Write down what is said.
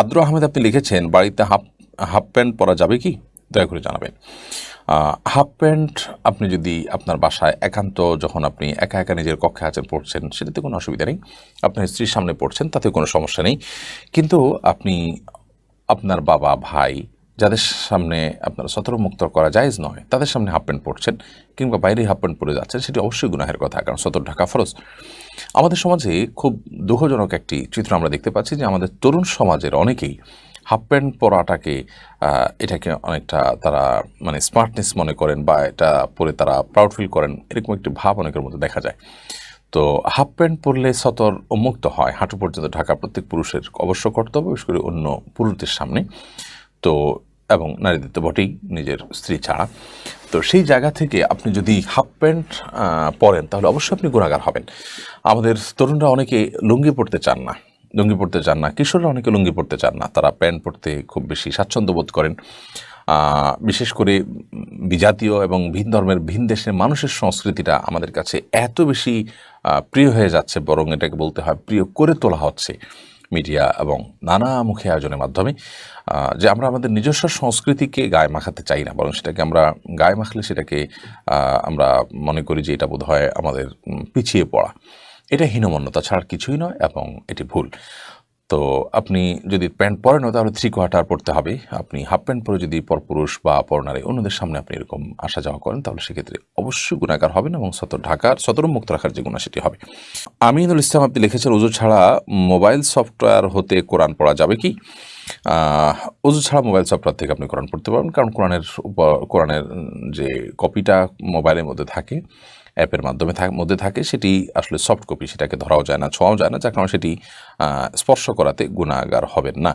আদ্র আহমেদ আপনি লিখেছেন, বাড়িতে হাফ হাফ প্যান্ট পরা যাবে কি? দয়া করে জানাবেন। হাফ প্যান্ট আপনি যদি আপনার বাসায় একান্ত যখন আপনি একা একা নিজের কক্ষে আছেন পড়ছেন, সেটাতে কোনো অসুবিধা নেই। আপনার স্ত্রীর সামনে পড়ছেন তাতে কোনো সমস্যা নেই। কিন্তু আপনি আপনার বাবা, ভাই যাদের সামনে আপনার সতর মুক্ত করা জায়েজ নয়, তাদের সামনে হাফ প্যান্ট পরছেন কিংবা বাইরে হাফ প্যান্ট পরে যাচ্ছেন, সেটি অবশ্যই গুনাহের কথা, কারণ সতর ঢাকা ফরজ। আমাদের সমাজে খুব দুঃখজনক একটি চিত্র আমরা দেখতে পাচ্ছি যে আমাদের তরুণ সমাজের অনেকেই হাফ প্যান্ট পরাটাকে এটাকে অনেকটা তারা মানে স্মার্টনেস মনে করেন বা এটা পরে তারা প্রাউড ফিল করেন, এরকম একটি ভাব অনেকের মধ্যে দেখা যায়। তো হাফ প্যান্ট পরলে সতর উন্মুক্ত হয়, হাঁটু পর্যন্ত ঢাকা প্রত্যেক পুরুষের অবশ্য কর্তব্য, বিশেষ করে অন্য পুরুষদের সামনে। তো এবং নারীদের তো বটেই নিজের স্ত্রী ছাড়া। তো সেই জায়গা থেকে আপনি যদি হাফ প্যান্ট পরেন, তাহলে অবশ্যই আপনি গুণাগার হবেন। আমাদের তরুণরা অনেকে লুঙ্গি পরতে চান না। লুঙ্গি পরতে চান না, কিশোররা অনেকে লুঙ্গি পরতে চান না। তারা প্যান্ট পরতে খুব বেশি স্বাচ্ছন্দ্য বোধ করেন। বিশেষ করে বিজাতীয় এবং ভিন ধর্মের, ভিন দেশের মানুষের সংস্কৃতিটা আমাদের কাছে এত বেশি প্রিয় হয়ে যাচ্ছে, বরং এটাকে বলতে হয় প্রিয় করে তোলা হচ্ছে। মিডিয়া এবং নানা মুখে আয়োজনের মাধ্যমে যে আমরা আমাদের নিজস্ব সংস্কৃতিকে গায়ে মাখাতে চাই না, বরং সেটাকে আমরা গায়ে মাখলে সেটাকে আমরা মনে করি যে এটা বোধ হয় আমাদের পিছিয়ে পড়া। এটা হীনমন্যতা ছাড়া কিছুই নয় এবং এটি ভুল। তো আপনি যদি প্যান্ট পরেন, তাহলে থ্রি কোয়ার্টার পরতে হবে। আপনি হাফ প্যান্ট পরে যদি পরপুরুষ বা পরনারী অন্যদের সামনে আপনি এরকম আসা যাওয়া করেন, তাহলে সেক্ষেত্রে অবশ্যই গুণাকার হবে না এবং সতর ঢাকার সতর মুক্ত রাখার যে গুণা সেটি হবে। আমিনুল ইসলাম, আপনি লিখেছেন, উজু ছাড়া মোবাইল সফটওয়্যার হতে কোরআন পড়া যাবে কি? উজু ছাড়া মোবাইল সফটওয়্যার থেকে আপনি কোরআন পড়তে পারবেন, কারণ কোরআনের কোরআনের যে কপিটা মোবাইলের মধ্যে থাকে, অ্যাপের মাধ্যমে মধ্যে থাকে, সেটি আসলে সফট কপি, সেটাকে ধরাও যায় না, ছোঁয়াও যায় না, যার কারণে সেটি স্পর্শ করাতে গুণাগার হবেন না।